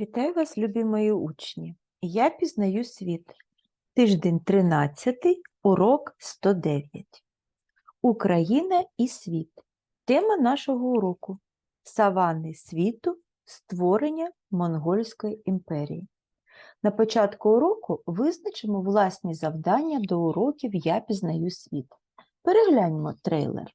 Вітаю вас, любі мої учні! Я пізнаю світ. Тиждень 13, урок 109. Україна і світ. Тема нашого уроку Саванни світу, створення Монгольської імперії. На початку уроку визначимо власні завдання до уроків Я пізнаю світ. Перегляньмо трейлер.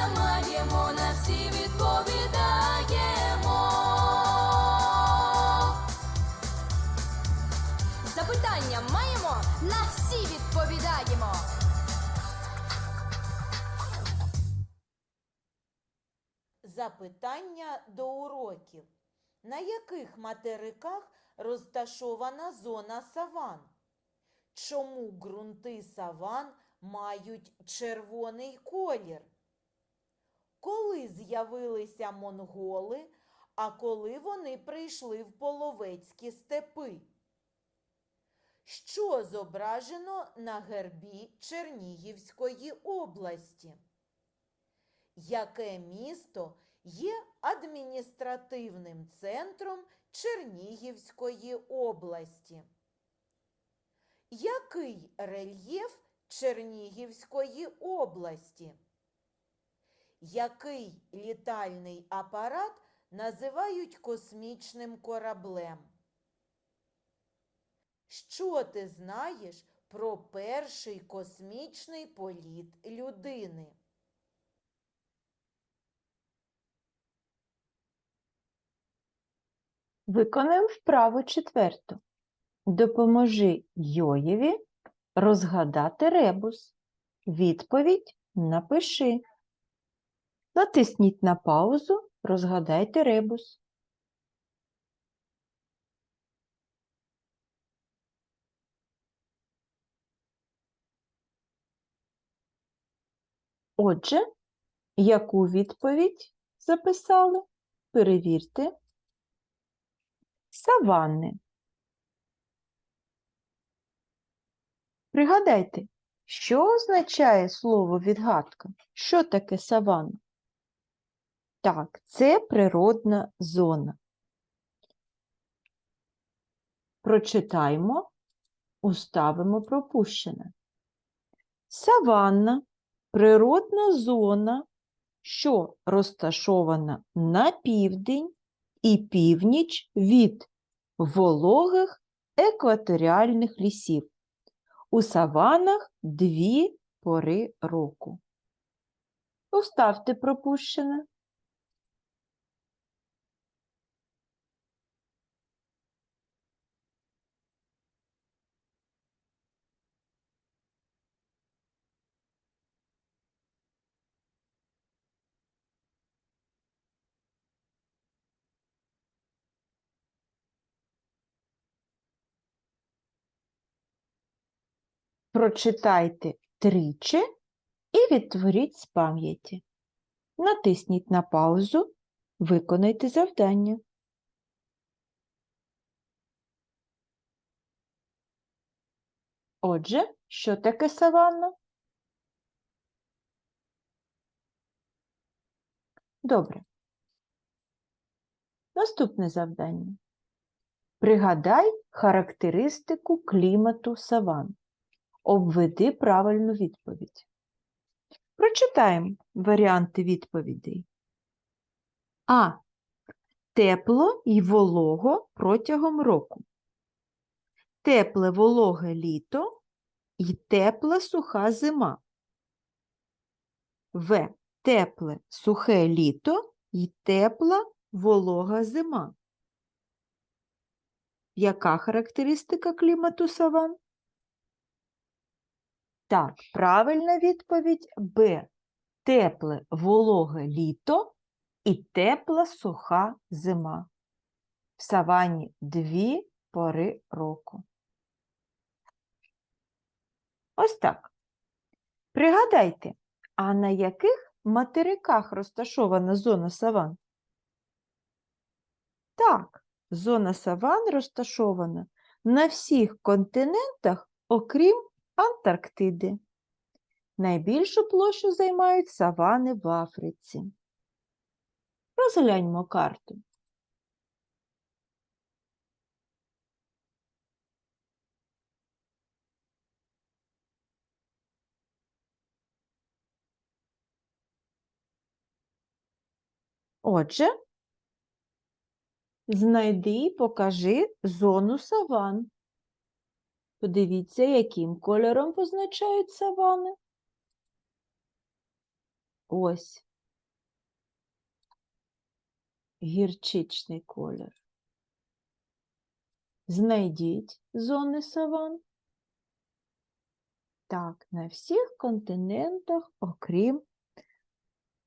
Запитання до уроків. На яких материках розташована зона саван? Чому ґрунти саван мають червоний колір? Коли з'явилися монголи, а коли вони прийшли в половецькі степи? Що зображено на гербі Чернігівської області? Яке місто є адміністративним центром Чернігівської області? Який рельєф Чернігівської області? Який літальний апарат називають космічним кораблем? Що ти знаєш про перший космічний політ людини? Виконаємо вправу четверту. Допоможи Йоєві розгадати ребус. Відповідь напиши. Натисніть на паузу, розгадайте ребус. Отже, яку відповідь записали? Перевірте. Саванни. Пригадайте, що означає слово відгадка? Що таке саванна? Так, це природна зона. Прочитаймо, уставимо пропущене. Саванна природна зона, що розташована на південь і північ від вологих екваторіальних лісів. У саванах дві пори року. Уставте пропущене. Прочитайте тричі і відтворіть з пам'яті. Натисніть на паузу, виконайте завдання. Отже, що таке саванна? Добре. Наступне завдання. Пригадай характеристику клімату саван. Обведи правильну відповідь. Прочитаємо варіанти відповідей. А. Тепло і волого протягом року. Тепле вологе літо і тепла суха зима. В. Тепле сухе літо і тепла волога зима. Яка характеристика клімату саван? Так, правильна відповідь Б. Тепле вологе літо і тепла суха зима. В савані дві пори року. Ось так. Пригадайте, а на яких материках розташована зона саван? Так, зона саван розташована на всіх континентах, окрім Антарктиди. Найбільшу площу займають савани в Африці. Розгляньмо карту. Отже, знайди і покажи зону саван. Подивіться, яким кольором позначають савани. Ось. Гірчичний колір. Знайдіть зони саван. Так, на всіх континентах, окрім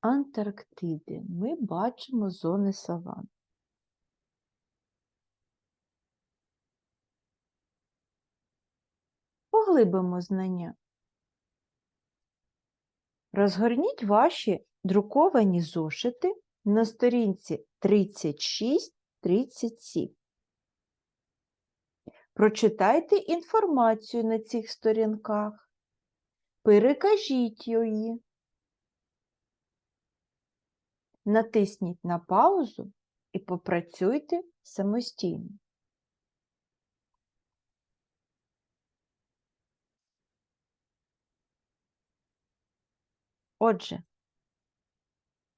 Антарктиди, ми бачимо зони саван. Поглибимо знання. Розгорніть ваші друковані зошити на сторінці 36-37. Прочитайте інформацію на цих сторінках. Перекажіть її. Натисніть на паузу і попрацюйте самостійно. Отже,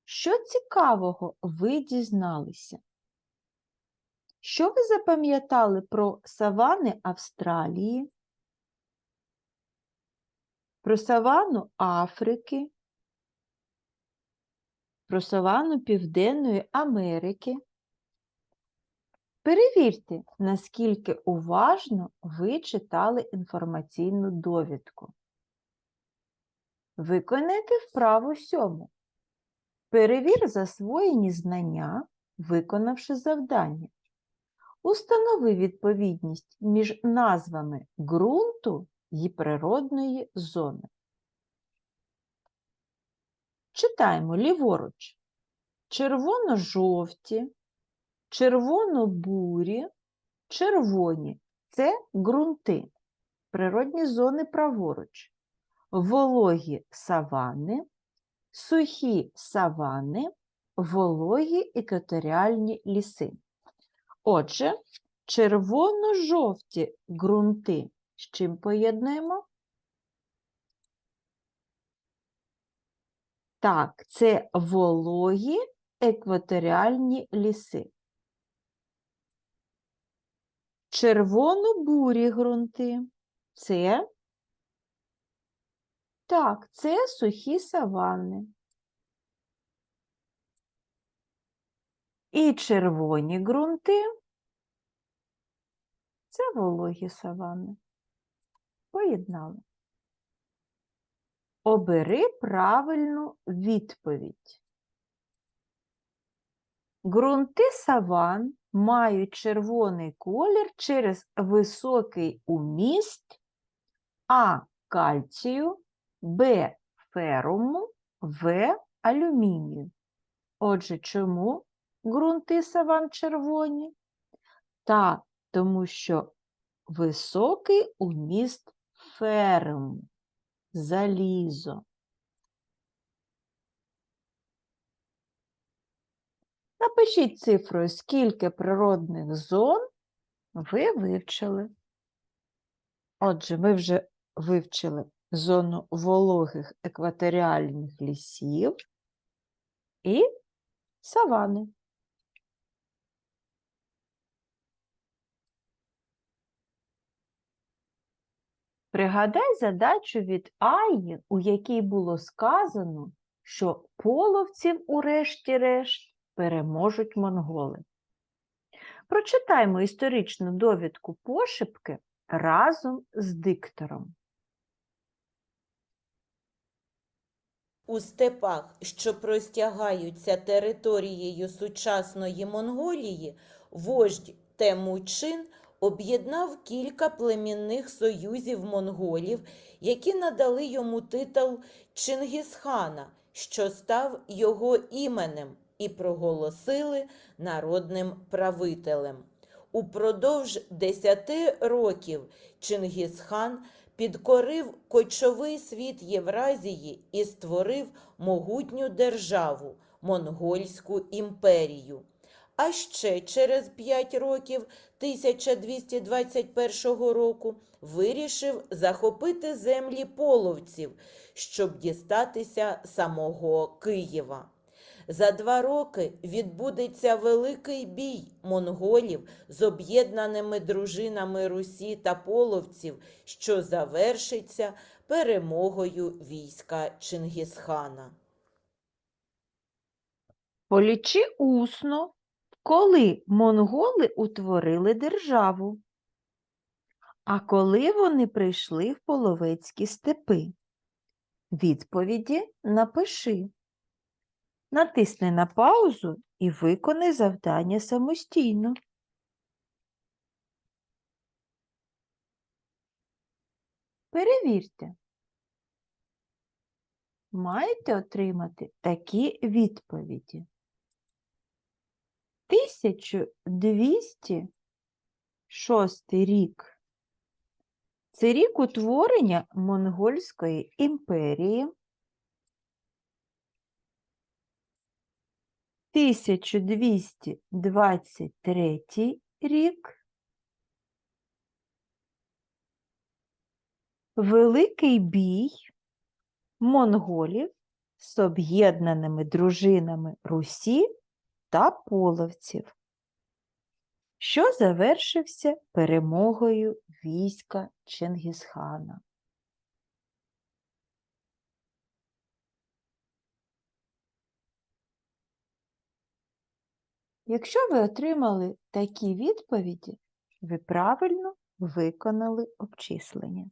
що цікавого ви дізналися? Що ви запам'ятали про савани Австралії, про савану Африки, про савану Південної Америки? Перевірте, наскільки уважно ви читали інформаційну довідку. Виконайте вправу сьому. Перевір засвоєні знання, виконавши завдання. Установи відповідність між назвами ґрунту і природної зони. Читаємо ліворуч. Червоно-жовті, червоно-бурі, червоні це ґрунти, природні зони праворуч вологі савани, сухі савани, вологі екваторіальні ліси. Отже, червоно-жовті ґрунти з чим поєднуємо? Так, це вологі екваторіальні ліси. Червоно-бурі ґрунти це так, це сухі саванни. І червоні ґрунти це вологі саванни. Поєднали. Обери правильну відповідь. Ґрунти саван мають червоний колір через високий уміст А кальцію, Б феруму, В алюмінію. Отже, чому ґрунти саван червоні? Так, тому що високий уміст феруму, залізо. Напишіть цифрою, скільки природних зон ви вивчили. Отже, ви вже вивчили зону вологих екваторіальних лісів і савани. Пригадай задачу від Аї, у якій було сказано, що половців урешті-решт переможуть монголи. Прочитаймо історичну довідку пошепки разом з диктором. У степах, що простягаються територією сучасної Монголії, вождь Темучин об'єднав кілька племінних союзів монголів, які надали йому титул Чингісхана, що став його іменем, і проголосили народним правителем. Упродовж десяти років Чингісхан підкорив кочовий світ Євразії і створив могутню державу Монгольську імперію. А ще через п'ять років 1221 року вирішив захопити землі половців, щоб дістатися самого Києва. За два роки відбудеться великий бій монголів з об'єднаними дружинами Русі та половців, що завершиться перемогою війська Чингісхана. Полічи усно, коли монголи утворили державу, а коли вони прийшли в половецькі степи. Відповіді напиши. Натисни на паузу і виконай завдання самостійно. Перевірте. Маєте отримати такі відповіді. 1206 рік. Це рік утворення Монгольської імперії. 1223 рік. Великий бій монголів з об'єднаними дружинами Русі та половців, що завершився перемогою війська Чингісхана. Якщо ви отримали такі відповіді, ви правильно виконали обчислення.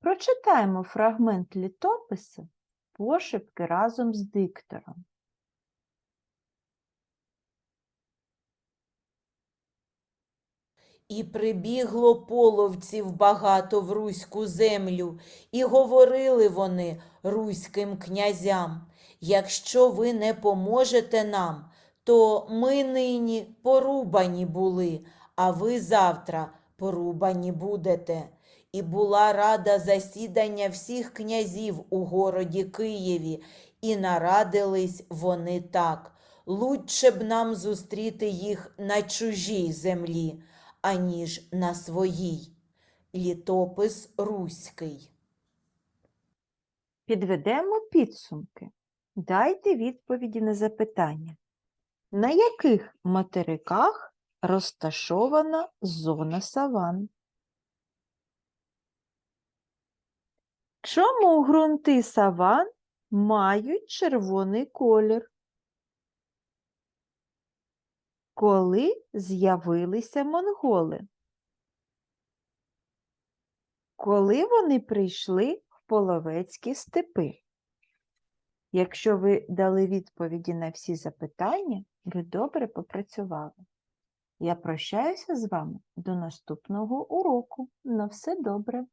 Прочитаємо фрагмент літопису пошепки разом з диктором. І прибігло половців багато в руську землю, і говорили вони руським князям, якщо ви не поможете нам, то ми нині порубані були, а ви завтра порубані будете. І була рада засідання всіх князів у городі Києві, і нарадились вони так. Лучше б нам зустріти їх на чужій землі, аніж на своїй. Літопис Руський. Підведемо підсумки. Дайте відповіді на запитання. На яких материках розташована зона саван? Чому ґрунти саван мають червоний колір? Коли з'явилися монголи? Коли вони прийшли в половецькі степи? Якщо ви дали відповіді на всі запитання, ви добре попрацювали. Я прощаюся з вами до наступного уроку. На все добре!